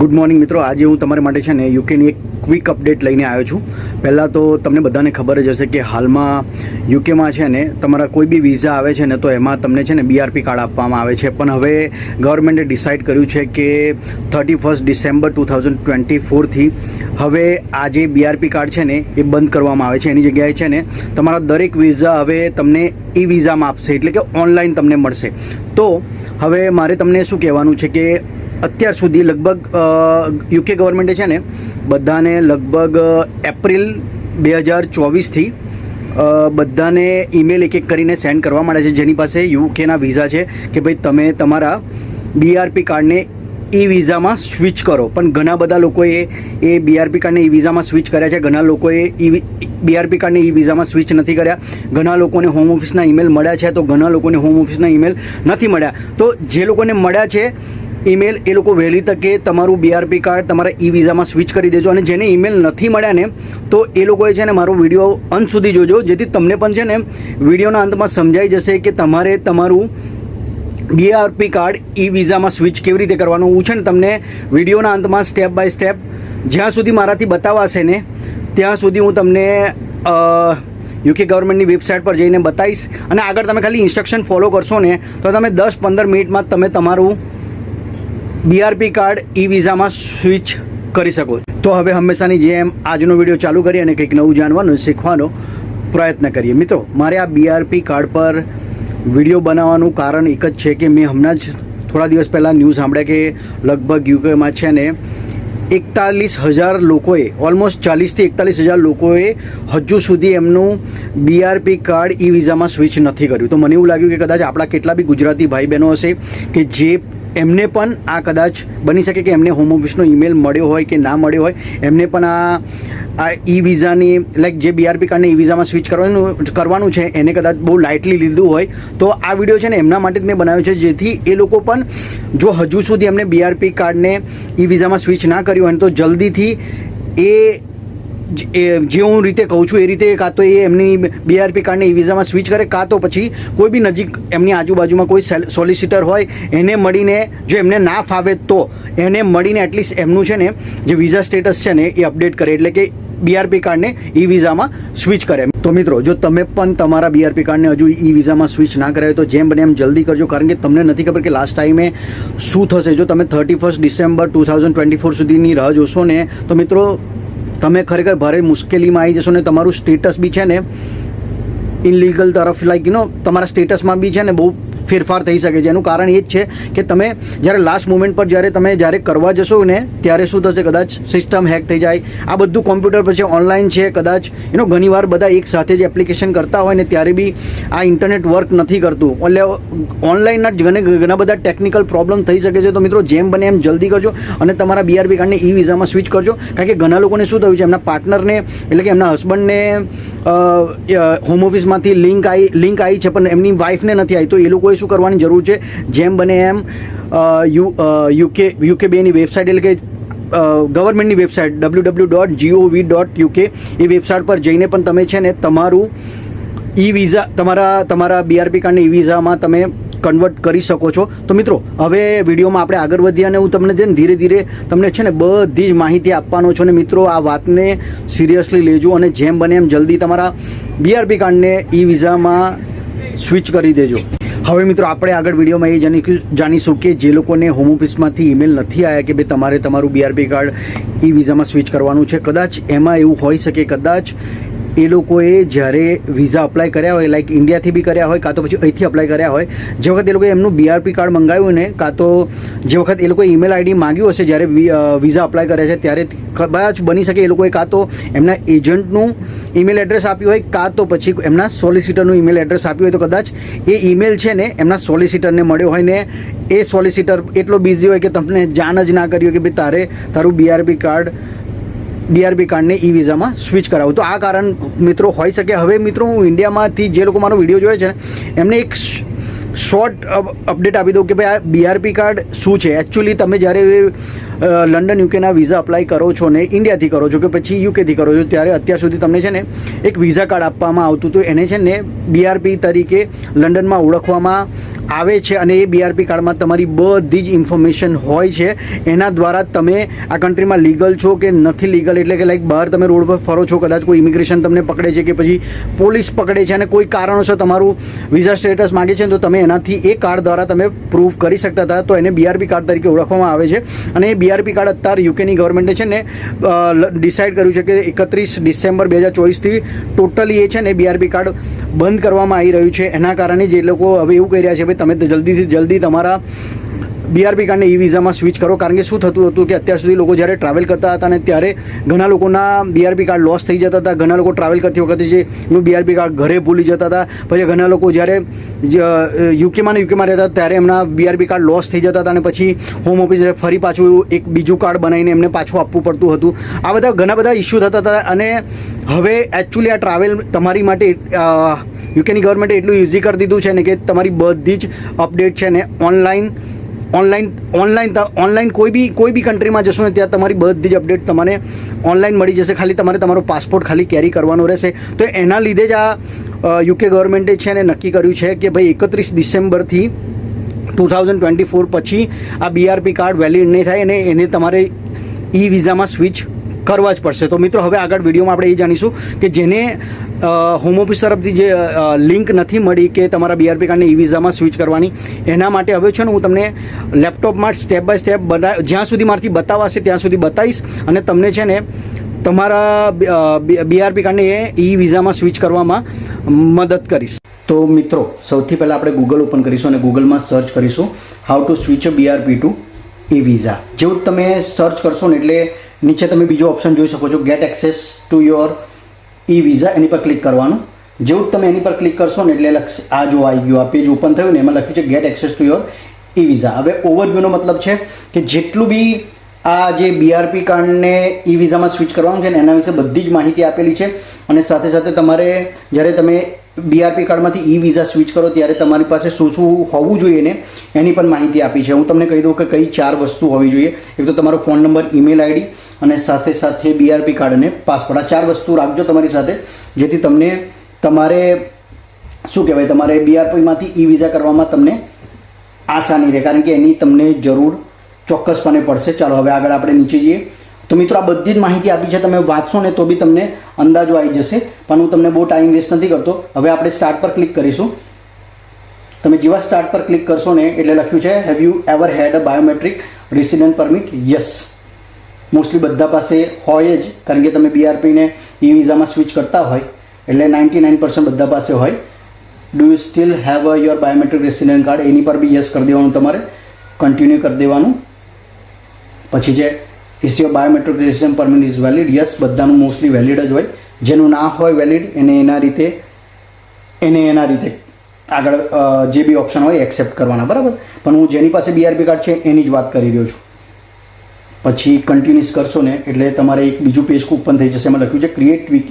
Good morning મિત્રો. આજે હું તમારા માટે છે ને યુકેની એક ક્વિક અપડેટ લઈને આવ્યો છું. પહેલાં તો તમને બધાને ખબર જ હશે કે હાલમાં યુકેમાં છે ને તમારા કોઈ બી વિઝા આવે છે ને તો એમાં તમને છે ને બીઆરપી કાર્ડ આપવામાં આવે છે. પણ હવે ગવર્મેન્ટે ડિસાઇડ કર્યું છે કે thirty first December two thousand twenty ફોરથી હવે આ જે બીઆરપી કાર્ડ છે ને એ બંધ કરવામાં આવે છે. એની જગ્યાએ છે ને તમારા દરેક વિઝા હવે તમને ઈ વિઝામાં આપશે. એટલે કે ઓનલાઈન તમને મળશે. તો હવે મારે તમને શું કહેવાનું છે કે અત્યાર સુધી લગભગ યુકે ગવર્મેન્ટે છે ને, બધાને લગભગ એપ્રિલ બે હજાર ચોવીસથી બધાને ઈમેલ એક એક કરીને સેન્ડ કરવા માંડે છે. જેની પાસે યુકેના વિઝા છે કે ભાઈ તમે તમારા બીઆરપી કાર્ડને ઈ વિઝામાં સ્વિચ કરો. પણ ઘણા બધા લોકોએ એ બીઆરપી કાર્ડને ઈ વિઝામાં સ્વિચ કર્યા છે. ઘણા લોકોએ ઈ બીઆરપી કાર્ડને ઈ વિઝામાં સ્વિચ નથી કર્યા. ઘણા લોકોને હોમ ઓફિસના ઈમેલ મળ્યા છે. તો ઘણા લોકોને હોમ ઓફિસના ઈમેલ નથી મળ્યા. તો જે લોકોને મળ્યા છે ઈમેલ એ લોકો વહેલી તકે તમારું બીઆરપી કાર્ડ તમારા ઈ વિઝામાં સ્વિચ કરી દેજો અને જેને ઈમેલ નથી મળ્યા ને, તો એ લોકોએ છે ને મારો વીડિયો અંત સુધી જોજો, જેથી તમને પણ છે ને વિડીયોના અંતમાં સમજાઈ જશે કે તમારે તમારું બીઆરપી કાર્ડ ઈ વિઝામાં સ્વિચ કેવી રીતે કરવાનું. હું છે ને તમને વિડીયોના અંતમાં સ્ટેપ બાય સ્ટેપ જ્યાં સુધી મારાથી બતાવાશે ને, ત્યાં સુધી હું તમને યુકે ગવર્મેન્ટની વેબસાઇટ પર જઈને બતાવીશ. અને આગળ તમે ખાલી ઇન્સ્ટ્રક્શન ફોલો કરશો ને, તો તમે દસ પંદર મિનિટમાં તમે તમારું બીઆરપી કાર્ડ ઈ વિઝામાં સ્વિચ કરી શકો તો હવે હંમેશાની જેમ આજનો વીડિયો ચાલુ કરી અને કંઈક નવું જાણવાનું શીખવાનો પ્રયત્ન કરીએ. મિત્રો, મારે આ બીઆરપી કાર્ડ પર વીડિયો બનાવવાનું કારણ એક જ છે કે મેં હમણાં જ થોડા દિવસ પહેલાં ન્યૂઝ સાંભળ્યા કે લગભગ યુકેમાં છે ને એકતાલીસ હજાર લોકોએ, ઓલમોસ્ટ ચાલીસથી એકતાલીસ હજાર લોકોએ હજુ સુધી એમનું બીઆરપી કાર્ડ ઈ વિઝામાં સ્વિચ નથી કર્યું. તો મને એવું લાગ્યું કે કદાચ આપણા કેટલા બી ગુજરાતી ભાઈ બહેનો હશે કે જે એમને પણ આ કદાચ બની શકે કે એમને હોમ ઓફિસનો ઈમેલ મળ્યો હોય કે ના મળ્યો હોય. એમને પણ આ આ ઈ વિઝાની લાઈક જે બીઆરપી કાર્ડને ઈ વિઝામાં સ્વિચ કરવાનું કરવાનું છે, એને કદાચ બહુ લાઇટલી લીધું હોય. તો આ વીડિયો છે ને એમના માટે જ મેં બનાવ્યો છે, જેથી એ લોકો પણ જો હજુ સુધી એમને બીઆરપી કાર્ડને ઈ વિઝામાં સ્વિચ ના કર્યું હોય તો જલ્દીથી એ એ જે હું રીતે કહું છું, એ રીતે કાં તો એ એમની બીઆરપી કાર્ડને ઈ વિઝામાં સ્વિચ કરે, કાં તો પછી કોઈ બી નજીક એમની આજુબાજુમાં કોઈ સોલિસિટર હોય, એને મળીને જો એમને ના ફાવે તો એને મળીને એટલીસ્ટ એમનું છે ને, જે વિઝા સ્ટેટસ છે ને, એ અપડેટ કરે. એટલે કે બીઆરપી કાર્ડને ઈ વિઝામાં સ્વિચ કરે. તો મિત્રો, જો તમે પણ તમારા બીઆરપી કાર્ડને હજુ ઈ વિઝામાં સ્વિચ ના કરાય તો જેમ બને એમ જલ્દી કરજો, કારણ કે તમને નથી ખબર કે લાસ્ટ ટાઈમે શું થશે. જો તમે thirty first December two thousand twenty four સુધીની રાહ જોશો ને, તો મિત્રો તમે ખરેખર ભારે મુશ્કેલીમાં આવી જશો ને તમારું સ્ટેટસ બી છે ને ઇનલીગલ તરફ લાઈક યુ નો તમારા સ્ટેટસમાં બી છે ને બહુ ફેરફાર થઈ શકે છે. એનું કારણ એ જ છે કે તમે જ્યારે લાસ્ટ મોમેન્ટ પર જ્યારે તમે જ્યારે કરવા જશો ને, ત્યારે શું થશે? કદાચ સિસ્ટમ હેક થઈ જાય. આ બધું કોમ્પ્યુટર પર છે ઓનલાઈન છે. કદાચ એનો ઘણીવાર બધા એક સાથે જ એપ્લિકેશન કરતા હોય ને, ત્યારે બી આ ઇન્ટરનેટ વર્ક નથી કરતું. એટલે ઓનલાઈનના ઘણા બધા ટેકનિકલ પ્રોબ્લેમ થઈ શકે છે. તો મિત્રો, જેમ બને એમ જલ્દી કરજો અને તમારા બીઆરબી કાર્ડને ઈ વિઝામાં સ્વિચ કરજો. કારણ કે ઘણા લોકોને શું થયું છે? એમના પાર્ટનરને એટલે કે એમના હસબન્ડને હોમ ઓફિસમાંથી લિંક આવી લિંક આવી છે, પણ એમની વાઈફને નથી આવી તો એ લોકોએ શું કરવાની જરૂર છે? જેમ બને એમ યુ યુકે યુકે બેની વેબસાઇટ એટલે કે ગવર્મેન્ટની website W W dot GOV dot UK એ વેબસાઇટ પર જઈને પણ તમે છે ને તમારું ઈ વિઝા તમારા તમારા બીઆરપી કાર્ડને ઈ વિઝામાં તમે કન્વર્ટ કરી શકો છો. તો મિત્રો, હવે વિડીયોમાં આપણે આગળ વધીએ અને હું તમને છે ને ધીરે ધીરે તમને છે ને બધી જ માહિતી આપવાનો છું અને મિત્રો, આ વાતને સિરિયસલી લેજો અને જેમ બને એમ જલ્દી તમારા બીઆરપી કાર્ડને ઈ વિઝામાં સ્વિચ કરી દેજો. હવે મિત્રો, આપણે આગળ વિડીયોમાં એ જાણી જાણીશું કે જે લોકોને હોમ ઓફિસમાંથી ઈમેલ નથી આવ્યા કે ભાઈ તમારે તમારું બીઆરપી કાર્ડ ઈ વિઝામાં સ્વિચ કરવાનું છે. કદાચ એમાં એવું હોઈ શકે, કદાચ એ લોકોએ જ્યારે વિઝા અપ્લાય કર્યા હોય લાઈક ઇન્ડિયાથી બી કર્યા હોય, કાં તો પછી અહીંથી અપ્લાય કર્યા હોય, જે વખત એ લોકોએ એમનું બીઆરપી કાર્ડ મંગાવ્યું ને, કાં તો જે વખત એ લોકોએ ઈમેલ આઈડી માંગ્યું હશે જ્યારે વિઝા અપ્લાય કરે છે, ત્યારે કદાચ બની શકે એ લોકોએ કાં તો એમના એજન્ટનું ઈમેલ એડ્રેસ આપ્યું હોય, કાં તો પછી એમના સોલિસિટરનું ઈમેલ એડ્રેસ આપ્યું હોય, તો કદાચ એ ઈમેલ છે ને એમના સોલિસિટરને મળ્યો હોય ને એ સોલિસિટર એટલો બિઝી હોય કે તમને જાણ જ ના કરી હોય કે ભાઈ તારે તારું બીઆરપી કાર્ડ બીઆરબી કાર્ડને ઈ વિઝામાં સ્વિચ કરાવું. તો આ કારણ મિત્રો હોઈ શકે. હવે મિત્રો હું ઇન્ડિયામાંથી જે લોકો મારો વીડિયો જોવે છે ને, એમને એક શોર્ટ અપડેટ આપી દઉં કે ભાઈ આ બીઆરપી કાર્ડ શું છે? એકચ્યુઅલી તમે જ્યારે લંડન યુકેના વિઝા અપ્લાય કરો છો ને ઇન્ડિયાથી કરો છો કે પછી યુકેથી કરો છો, ત્યારે અત્યાર સુધી તમને છે ને એક વિઝા કાર્ડ આપવામાં આવતું હતું. એને છે ને બીઆરપી તરીકે લંડનમાં ઓળખવામાં આવે છે અને એ બીઆરપી કાર્ડમાં તમારી બધી જ ઇન્ફોર્મેશન હોય છે. એના દ્વારા તમે આ કન્ટ્રીમાં લીગલ છો કે નથી લીગલ એટલે કે લાઈક બહાર તમે રોડ પર ફરો છો, કદાચ કોઈ ઇમિગ્રેશન તમને પકડે છે કે પછી પોલીસ પકડે છે અને કોઈ કારણોસર તમારું વિઝા સ્ટેટસ માગે છે તો તમે એનાથી એ કાર્ડ દ્વારા તમે પ્રૂફ કરી શકતા હતા. તો એને બીઆરપી કાર્ડ તરીકે ઓળખવામાં આવે છે અને એ બીઆરપી કાર્ડ અત્યારે યુકેની ગવર્મેન્ટે છે ને ડિસાઇડ કર્યું છે કે એકત્રીસ ડિસેમ્બર બે હજાર ચોવીસથી ટોટલી એ છે ને બીઆરપી કાર્ડ બંધ કરવામાં આવી રહ્યું છે. એના કારણે જે લોકો હવે એવું કહી રહ્યા છે, ભાઈ, તમે જલ્દીથી, જલ્દી તમારા બીઆરપી કાર્ડને ઈ વિઝામાં સ્વિચ કરો. કારણ કે શું થતું હતું કે અત્યાર સુધી લોકો જ્યારે ટ્રાવેલ કરતા હતા અને ત્યારે ઘણા લોકોના બીઆરપી કાર્ડ લોસ થઈ જતા હતા. ઘણા લોકો ટ્રાવેલ કરતી વખતે જે એમનું બીઆરપી કાર્ડ ઘરે ભૂલી જતા હતા. પછી ઘણા લોકો જ્યારે યુકેમાં ને યુકેમાં રહેતા ત્યારે એમના બીઆરપી કાર્ડ લોસ થઈ જતા હતા અને પછી હોમ ઓફિસે ફરી પાછું એક બીજું કાર્ડ બનાવીને એમને પાછું આપવું પડતું હતું. આ બધા ઘણા બધા ઇસ્યુ થતા હતા અને હવે એકચ્યુઅલી આ ટ્રાવેલ તમારી માટે યુકેની ગવર્મેન્ટે એટલું ઇઝી કરી દીધું છે ને કે તમારી બધી જ અપડેટ છે ને ઓનલાઈન ઓનલાઈન ઓનલાઈન ઓનલાઈન કોઈ બી કોઈ બી કન્ટ્રીમાં જશો ને ત્યાં તમારી બધી જ અપડેટ તમને ઓનલાઈન મળી જશે. ખાલી તમારે તમારો પાસપોર્ટ ખાલી કેરી કરવાનો રહેશે. તો એના લીધે જ આ યુકે ગવર્મેન્ટે છે ને નક્કી કર્યું છે કે ભાઈ એકત્રીસ ડિસેમ્બરથી ટુ થાઉઝન્ડ ટ્વેન્ટી ફોર પછી આ બીઆરપી કાર્ડ વેલિડ નહીં થાય અને એને તમારે ઈ વિઝામાં સ્વિચ કરવા જ પડશે. તો મિત્રો, હવે આગળ વિડીયોમાં આપણે એ જાણીશું કે જેને હોમ ઓફિસ તરફથી જે લિંક નથી મળી કે તમારા બીઆરપી કાર્ડને ઈ વિઝામાં સ્વિચ કરવાની, એના માટે હવે છે ને હું તમને લેપટોપમાં સ્ટેપ બાય સ્ટેપ બના જ્યાં સુધી મારાથી બતાવાશે ત્યાં સુધી બતાવીશ અને તમને છે ને તમારા બીઆરપી કાર્ડને એ ઈ વિઝામાં સ્વિચ કરવામાં મદદ કરીશ. તો મિત્રો, સૌથી પહેલાં આપણે ગૂગલ ઓપન કરીશું અને ગૂગલમાં સર્ચ કરીશું how to switch BRP to e visa જેવું તમે સર્ચ કરશો ને એટલે નીચે તમે બીજો ઓપ્શન જોઈ શકો છો get access to your e visa એની પર ક્લિક કરવાનું. જેવું તમે એની પર ક્લિક કરશો ને એટલે આ જો આવી ગયું, આ પેજ ઓપન થયું ને એમાં લખ્યું છે get access to your e visa હવે ઓવરવ્યૂનો મતલબ છે કે જેટલું બી આ જે બીઆરપી કાર્ડને ઈ વિઝામાં સ્વિચ કરવાનું છે ને એના વિશે બધી જ માહિતી આપેલી છે. અને સાથે સાથે તમારે જ્યારે તમે બીઆરપી કાર્ડમાંથી ઈ વિઝા સ્વિચ કરો ત્યારે તમારી પાસે શું શું હોવું જોઈએ ને એની પણ માહિતી આપી છે. હું તમને કહી દઉં કે કઈ ચાર વસ્તુ હોવી જોઈએ. એક તો તમારો ફોન નંબર ઈમેલ આઈડી અને સાથે સાથે બીઆરપી કાર્ડ અને પાસપોર્ટ આ ચાર વસ્તુ રાખજો તમારી સાથે, જેથી તમને તમારે શું કહેવાય, તમારે બીઆરપીમાંથી ઈ વિઝા કરવામાં તમને આસાની રહે. કારણ કે એની તમને જરૂર ચોક્કસપણે પડશે. ચાલો, હવે આગળ આપણે નીચે જઈએ. તો મિત્રો, આ બધી જ માહિતી આપી છે. તમે વાંચશો ને તો બી તમને અંદાજો આવી જશે. પણ હું તમને બહુ ટાઈમ વેસ્ટ નથી કરતો. હવે આપણે સ્ટાર્ટ પર ક્લિક કરીશું. તમે જેવા સ્ટાર્ટ પર ક્લિક કરશો ને, એટલે લખ્યું છે have you ever had a biometric resident permit yes mostly બધા પાસે હોય જ, કારણ કે તમે બીઆરપીને ઈ વિઝામાં સ્વિચ કરતા હોય, એટલે નાઇન્ટી નાઇન પર્સન્ટ બધા પાસે હોય. Do you still have a your biometric resident card એની પર બી યસ કરી દેવાનું તમારે. કન્ટિન્યુ કરી દેવાનું. પછી જે is your biometric resident permit is valid yes બધાનું મોસ્ટલી વેલિડ જ હોય. જેનું ના હોય વેલિડ એને એના રીતે, એને એના રીતે આગળ જે બી ઓપ્શન હોય એક્સેપ્ટ કરવાના, બરાબર? પણ હું જેની પાસે બીઆરપી કાર્ડ છે, એની જ વાત કરી રહ્યો છું. પછી કન્ટિન્યુઅસ કરશો ને, એટલે તમારે એક બીજું પેજ ઓપન થઈ જશે. એમાં લખ્યું છે create week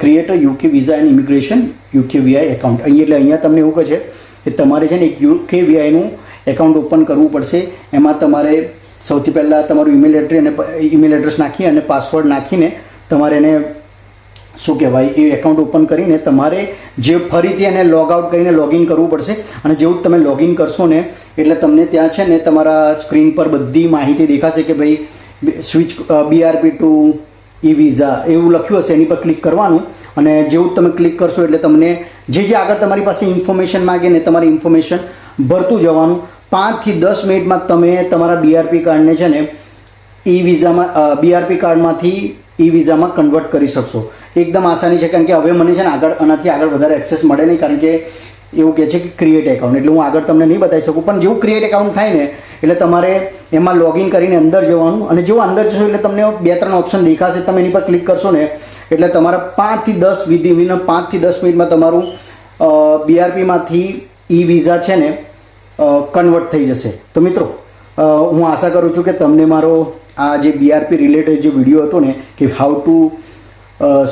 create UK visa and immigration UK VI account અહીં એટલે અહીંયા તમને એવું કહે છે કે તમારે છે ને એક યુકે વીઆઈનું એકાઉન્ટ ઓપન કરવું પડશે. એમાં તમારે સૌથી પહેલાં તમારું ઈમેલ એડ્રેસ અને ઈમેલ એડ્રેસ નાખી અને પાસવર્ડ નાખીને તમારે એને, શું કહેવાય, એ એકાઉન્ટ ઓપન કરીને તમારે જે ફરીથી એને લોગ આઉટ કરીને લોગિન કરવું પડશે. અને જેવું તમે લોગિન કરશો ને, એટલે તમને ત્યાં છે ને તમારા સ્ક્રીન પર બધી માહિતી દેખાશે કે ભાઈ switch BRP to, e visa એવું લખ્યું હશે. એની પર ક્લિક કરવાનું. અને જેવું તમે ક્લિક કરશો એટલે તમને જે જે આગળ તમારી પાસે ઇન્ફોર્મેશન માગે ને તમારી ઇન્ફોર્મેશન ભરતું જવાનું. પાંચથી દસ મિનિટમાં તમે તમારા બીઆરપી કાર્ડને છે ને ઈ વિઝામાં બીઆરપી કાર્ડમાંથી ઈ વિઝામાં કન્વર્ટ કરી શકશો. એકદમ આસાની છે, કારણ કે હવે મને છે ને આગળ, આનાથી આગળ વધારે એક્સેસ મળે નહીં, કારણ કે એવું કહે છે કે ક્રિએટ એકાઉન્ટ એટલે હું આગળ તમને નહીં બતાવી શકું, પણ જેવું ક્રિએટ એકાઉન્ટ થાય ને, એટલે તમારે એમાં લોગિન કરીને અંદર જવાનું. અને જેવું અંદર જશો એટલે તમને બે ત્રણ ઓપ્શન દેખાશે, તમે એની પર ક્લિક કરશો ને, એટલે તમારા પાંચથી દસ વિધિ પાંચથી દસ મિનિટમાં તમારું બીઆરપીમાંથી ઈ વિઝા છે ને કન્વર્ટ થઈ જશે. તો મિત્રો હું આશા કરું છું કે તમને મારો આ જે બીઆરપી રિલેટેડ જે વીડિયો હતો ને, કે how to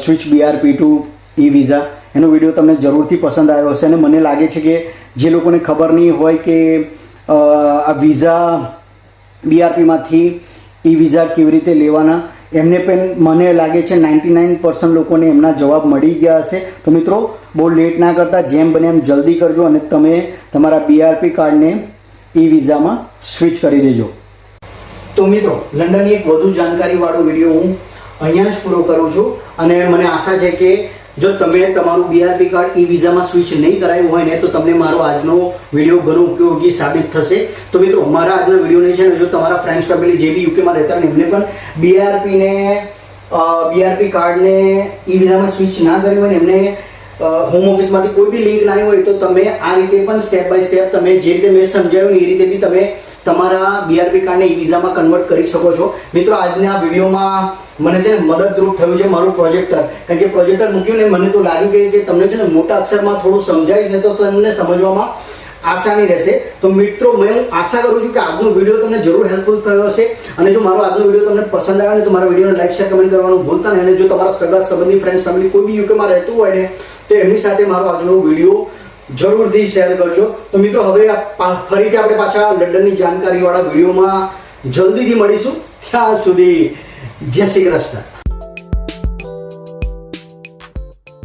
switch BRP to e visa એનો વીડિયો તમને જરૂરથી પસંદ આવ્યો હશે. અને મને લાગે છે કે જે લોકોને ખબર નહીં હોય કે આ વિઝા બીઆરપીમાંથી ઈ વિઝા કેવી રીતે લેવાના એમને પણ મને લાગે છે નાઇન્ટી નાઇન પર્સન્ટ લોકોને એમના જવાબ મળી ગયા હશે. તો મિત્રો, બહુ લેટ ના કરતા જેમ બને એમ જલ્દી કરજો અને તમે તમારા બીઆરપી કાર્ડને ઈ વિઝામાં સ્વિચ કરી દેજો. તો મિત્રો, લંડનની એક વધુ જાણકારીવાળો વીડિયો હું અહીંયા જ પૂરો કરું છું અને મને આશા છે કે જો તમે તમારું બીઆરપી કાર્ડ ઈ વિઝામાં સ્વિચ નહીં કરાયું હોય ને, તો તમને મારો આજનો વીડિયો ઘણો ઉપયોગી સાબિત થશે. તો મિત્રો, મારા આજના વિડીયોને છે ને, જો તમારા ફ્રેન્ડ્સ ફેમિલી જે બી યુકેમાં રહેતા હોય એમને પણ બીઆરપીને બીઆરપી કાર્ડને ઈ વિઝામાં સ્વિચ ના કર્યું હોય ને, એમને હોમ ઓફિસમાંથી કોઈ બી લિંક ના હોય, તો તમે આ રીતે પણ સ્ટેપ બાય સ્ટેપ તમે જે રીતે મેં સમજાવ્યું એ રીતે બી તમે તમારા બીઆરપી કાર્ડને ઈ વિઝામાં કન્વર્ટ કરી શકો છો. મિત્રો, આજના વિડીયોમાં મને છે ને મદદરૂપ થયું છે મારું પ્રોજેક્ટર કારણ કે પ્રોજેક્ટર મૂક્યું ને મને તો લાગ્યું કે તમને છે ને મોટા અક્ષરમાં થોડું સમજાય ને તો તમને સમજવામાં આસાની રહેશે. તો મિત્રો હું આશા કરું છું કે આજનો વીડિયો તમને જરૂર હેલ્પફુલ થયો હશે. અને જો મારો આજનો વીડિયો તમને પસંદ આવે ને તો મારા વિડીયોને લાઈક શેર કમેન્ટ કરવાનું ભૂલતા નહીં. અને જો તમારા સગા, સંબંધી ફ્રેન્ડ્સ ફેમિલી કોઈ બી યુકેમાં રહેતું હોય ને, તો એમની સાથે મારો આજનો વીડિયો જરૂરથી શેર કરજો. તો મિત્રો, હવે ફરીથી આપણે પાછા લંડનની જાણકારીવાળા વિડીયોમાં જલ્દીથી મળીશું. ત્યાં સુધી જય શ્રી કૃષ્ણ.